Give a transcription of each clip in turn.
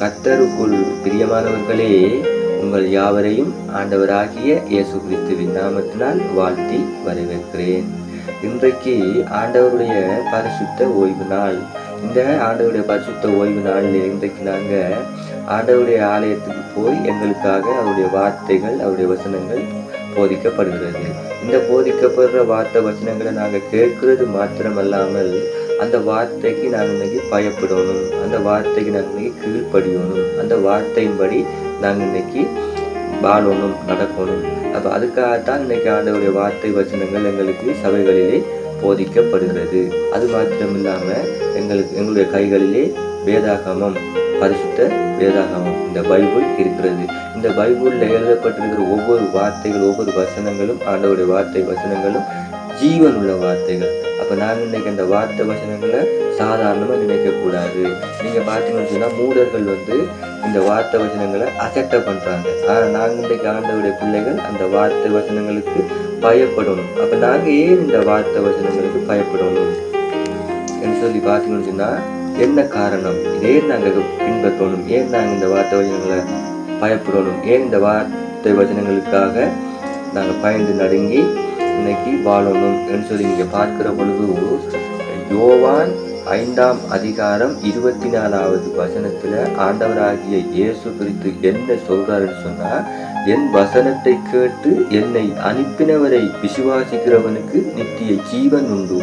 கத்தருக்குள் பிரியமானவர்களே உங்கள் யாவரையும் ஆண்டவராகிய இயேசு கிறிஸ்துவின் நாமத்தினால் வாழ்த்தி வரவேற்கிறேன். இன்றைக்கு ஆண்டவருடைய பரிசுத்த ஓய்வு நாள். இந்த ஆண்டவருடைய பரிசுத்த ஓய்வு நாளில் இன்றைக்கு நாங்கள் ஆண்டவருடைய ஆலயத்துக்கு போய் எங்களுக்காக அவருடைய வார்த்தைகள் அவருடைய வசனங்கள் போதிக்கப்படுகிறது. இந்த போதிக்கப்படுற வார்த்தை வசனங்களை நாங்கள் கேட்கிறது மாத்திரமல்லாமல் அந்த வார்த்தைக்கு நாங்கள் இன்னைக்கு பயப்படணும். அந்த வார்த்தைக்கு நாங்கள் இன்னைக்கு கீழ்ப்படியணும். அந்த வார்த்தையின்படி நாங்கள் இன்னைக்கு வாழணும் நடக்கணும். அப்போ அதுக்காகத்தான் இன்னைக்கு ஆண்டவருடைய வார்த்தை வசனங்கள் எங்களுக்கு சபைகளிலே போதிக்கப்படுகிறது. அது மாத்திரம் இல்லாமல் எங்களுக்கு எங்களுடைய கைகளிலே வேதாகமம் பரிசுத்த வேதாகமம் இந்த பைபிள் இருக்கிறது. இந்த பைபிளில் எழுதப்பட்டிருக்கிற ஒவ்வொரு வார்த்தைகள் ஒவ்வொரு வசனங்களும் ஆண்டவருடைய வார்த்தை வசனங்களும் ஜீவன் உள்ள வார்த்தைகள். அப்போ நாங்கள் இன்றைக்கி அந்த வார்த்தை வசனங்களை சாதாரணமாக நினைக்கக்கூடாது. நீங்கள் பார்த்தீங்கன்னு சொன்னால் மூடர்கள் வந்து இந்த வார்த்தை வசனங்களை அசட்டை பண்ணுறாங்க ஆனால் நாங்கள் இன்றைக்கு ஆண்டவுடைய பிள்ளைகள் அந்த வார்த்தை வசனங்களுக்கு பயப்படணும். அப்போ நாங்கள் ஏன் இந்த வார்த்தை வசனங்களுக்கு பயப்படணும்? என்று சொல்லி பார்த்தீங்கன்னு சொன்னால் என்ன காரணம்? ஏன் நாங்கள் பின்பற்றணும்? ஏன் நாங்கள் இந்த வார்த்தை வசனங்களை பயப்படணும்? ஏன் இந்த வார்த்தை வசனங்களுக்காக நாங்கள் பயந்து நடுங்கி இன்னைக்கு வாழணும் என்று சொல்லி நீங்கள் பார்க்கிற பொழுது யோவான் ஐந்தாம் அதிகாரம் இருபத்தி நாலாவது வசனத்துல ஆண்டவராகிய இயேசு குறித்து என்ன சொல்கிறாருன்னு சொன்னா என் வசனத்தை கேட்டு என்னை அனுப்பினவரை விசுவாசிக்கிறவனுக்கு நித்திய ஜீவன் உண்டு.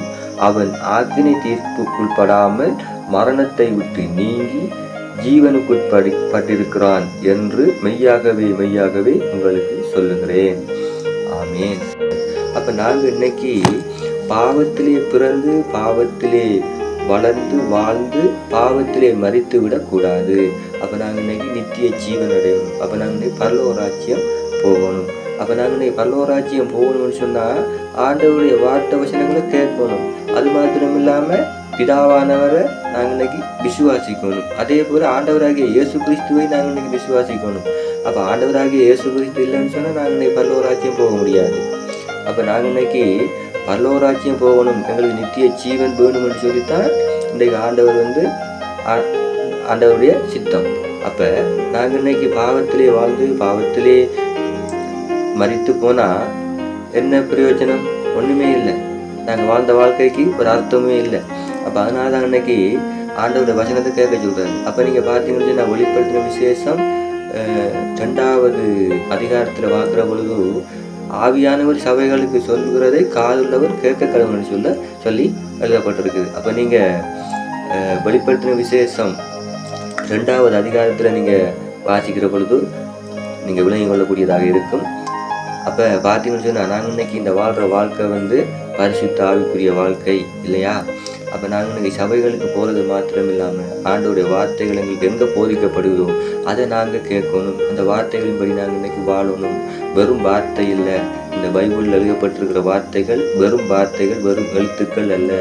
அவன் ஆக்கினை தீர்ப்புக்குள்படாமல் மரணத்தை விட்டு நீங்கி ஜீவனுக்குட்படி பட்டிருக்கிறான் என்று மெய்யாகவே மெய்யாகவே உங்களுக்கு சொல்லுகிறேன். ஆமேன் அப்போ நாங்கள் இன்னைக்கு பாவத்திலே பிறந்து பாவத்திலே வளர்ந்து வாழ்ந்து பாவத்திலே மறித்து விடக்கூடாது. அப்போ நாங்கள் இன்னைக்கு நித்திய ஜீவன் அடையணும். அப்போ நாங்கள் இன்னைக்கு பரலோராஜ்யம் போகணும். அப்போ நாங்கள் இன்னைக்கு பரலோராஜ்யம் போகணும்னு சொன்னால் ஆண்டவருடைய வார்த்தை வசனங்களை கேட்கணும். அது மாத்திரம் இல்லாமல் பிதாவானவரை நாங்கள் இன்னைக்கு விசுவாசிக்கணும். அதே போல் ஆண்டவராகிய இயேசு கிறிஸ்துவை நாங்கள் இன்னைக்கு விசுவாசிக்கணும். அப்போ ஆண்டவராகிய இயேசு கிறிஸ்து இல்லைன்னு சொன்னால் நாங்கள் இன்னைக்கு பரலோராஜ்யம் போக முடியாது. அப்போ நாங்கள் இன்னைக்கு பரலோராஜ்யம் போகணும் எங்களுக்கு நித்திய ஜீவன் வேணும்னு சொல்லித்தான் இன்றைக்கு ஆண்டவர் வந்து ஆண்டவருடைய சித்தம். அப்போ நாங்கள் இன்னைக்கு பாவத்திலே வாழ்ந்து பாவத்திலே மறித்து போனால் என்ன பிரயோஜனம்? ஒன்றுமே இல்லை. நாங்கள் வாழ்ந்த வாழ்க்கைக்கு ஒரு அர்த்தமே இல்லை. அப்போ அதனால தான் இன்னைக்கு ஆண்டவருடைய வசனத்தை கேட்க சொல்கிறாரு அப்போ நீங்கள் பார்த்தீங்கன்னா நான் வெளிப்படுத்தின விசேஷம் ரெண்டாவது அதிகாரத்தில் பார்க்குற பொழுது ஆவியானவர் சபைகளுக்கு சொல்கிறதை காதுள்ளவர் கேட்க கடவுள்னு சொல்ல சொல்லி எழுதப்பட்டிருக்குது. அப்போ நீங்கள் வெளிப்படுத்தின விசேஷம் ரெண்டாவது அதிகாரத்தில் நீங்கள் வாசிக்கிற பொழுது நீங்கள் விளங்கி கொள்ளக்கூடியதாக இருக்கும். அப்போ பார்த்தீங்கன்னு சொன்னால் நாங்கள் இன்னைக்கு இந்த வாழ்கிற வாழ்க்கை வந்து பரிசுத்த ஆவிக்குரிய வாழ்க்கை இல்லையா? அப்போ நாங்கள் இன்னைக்கு சபைகளுக்கு போகிறது மாத்திரம் இல்லாமல் ஆண்டோடைய வார்த்தைகள் எங்களுக்கு எங்கே போதிக்கப்படுதோ அதை நாங்கள் கேட்கணும். அந்த வார்த்தைகளின்படி நாங்கள் இன்னைக்கு வாழணும். வெறும் வார்த்தை இல்லை. இந்த பைபிளில் எழுதப்பட்டிருக்கிற வார்த்தைகள் வெறும் வார்த்தைகள் வெறும் எழுத்துக்கள் அல்ல.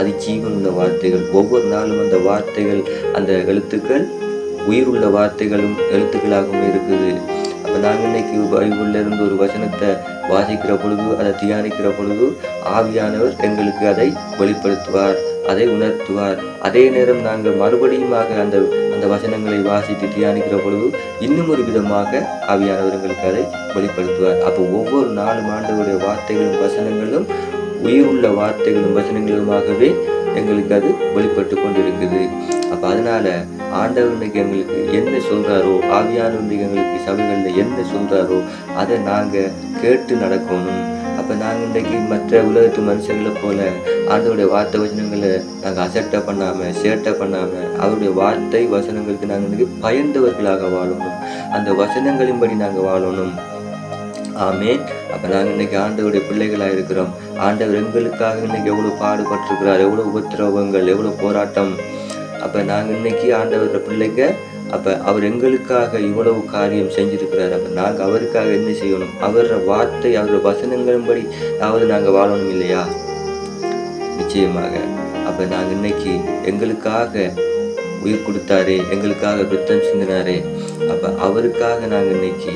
அது ஜீவன் உள்ள வார்த்தைகள். ஒவ்வொரு நாளும் அந்த வார்த்தைகள் அந்த எழுத்துக்கள் உயிருள்ள வார்த்தைகளும் எழுத்துக்களாகவும் இருக்குது. அப்போ நாங்கள் இன்னைக்கு பைபிளிலிருந்து ஒரு வசனத்தை வாசிக்கிற பொழுது அதை தியானிக்கிற பொழுது ஆவியானவர் எங்களுக்கு அதை வெளிப்படுத்துவார். அதை உணர்த்துவார். அதே நேரம் நாங்கள் மறுபடியுமாக அந்த அந்த வசனங்களை வாசித்து தியானிக்கிற பொழுது இன்னும் ஒரு விதமாக ஆவியானவர் எங்களுக்கு அதை வெளிப்படுத்துவார். அப்போ ஒவ்வொரு நாளும் ஆண்டவருடைய வார்த்தைகளும் வசனங்களும் உயிருள்ள வார்த்தைகளும் வசனங்களுமாகவே எங்களுக்கு அது வெளிப்பட்டு கொண்டு இருக்குது அப்போ அதனால ஆண்டவர் எங்களுக்கு என்ன சொல்கிறாரோ ஆவியானவனுக்கு எங்களுக்கு சபைகளில் என்ன சொல்கிறாரோ அதை நாங்கள் கேட்டு நடக்கணும். அப்போ நாங்கள் இன்றைக்கி மற்ற உலகத்து மனுஷர்களை போல ஆண்டவருடைய வார்த்தை வசனங்களை நாங்கள் அசட்டை பண்ணாமல் சேட்டை பண்ணாமல் அவருடைய வார்த்தை வசனங்களுக்கு நாங்கள் இன்றைக்கி பயந்தவர்களாக வாழணும். அந்த வசனங்களின்படி நாங்கள் வாழணும். ஆமே அப்போ நாங்கள் இன்னைக்கு ஆண்டவருடைய பிள்ளைகளாக இருக்கிறோம். ஆண்டவர் எங்களுக்காக இன்னைக்கு எவ்வளோ பாடுபட்டிருக்கிறார் எவ்வளோ உபத்திரவங்கள் எவ்வளோ போராட்டம். அப்போ நாங்கள் இன்னைக்கு ஆண்டவருடைய பிள்ளைங்க அப்போ அவர் எங்களுக்காக இவ்வளவு காரியம் செஞ்சிருக்கிறார் அப்போ நாங்கள் அவருக்காக என்ன செய்யணும்? அவரோட வார்த்தை அவரோட வசனங்களின்படி அதாவது நாங்கள் வாழணும் இல்லையா? நிச்சயமாக. அப்போ நாங்கள் இன்னைக்கு எங்களுக்காக உயிர் கொடுத்தாரே எங்களுக்காக ரத்தம் சிந்தினாரே அப்போ அவருக்காக நாங்கள் இன்னைக்கு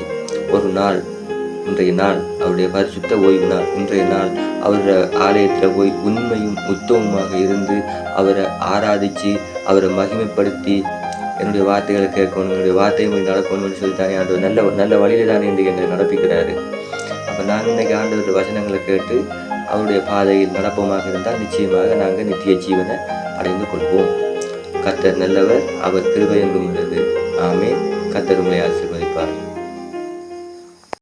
ஒரு நாள் இன்றைய நாள் அவருடைய பரிசுத்த ஓய்வு நாள் இன்றைய நாள் அவரோட ஆலயத்தில் போய் உண்மையும் உத்தமமாக இருந்து அவரை ஆராதித்து அவரை மகிமைப்படுத்தி என்னுடைய வார்த்தைகளை கேட்கணும் என்னுடைய வார்த்தையை போய் நடக்கணும்னு சொல்லி தானே ஆண்டவர் நல்ல நல்ல வழியில் தானே இன்றைக்கு எங்களை நடப்பிக்கிறாரு. அப்போ நாங்கள் இன்னைக்கு ஆண்டவருடைய வசனங்களை கேட்டு அவருடைய பாதையில் நடப்பமாக இருந்தால் நிச்சயமாக நாங்கள் நித்திய ஜீவனை அடைந்து கொள்வோம். கத்தர் நல்லவர் அவர் கிருபை என்றும் உள்ளது. ஆமே கத்தர் உங்களை ஆசிரியர்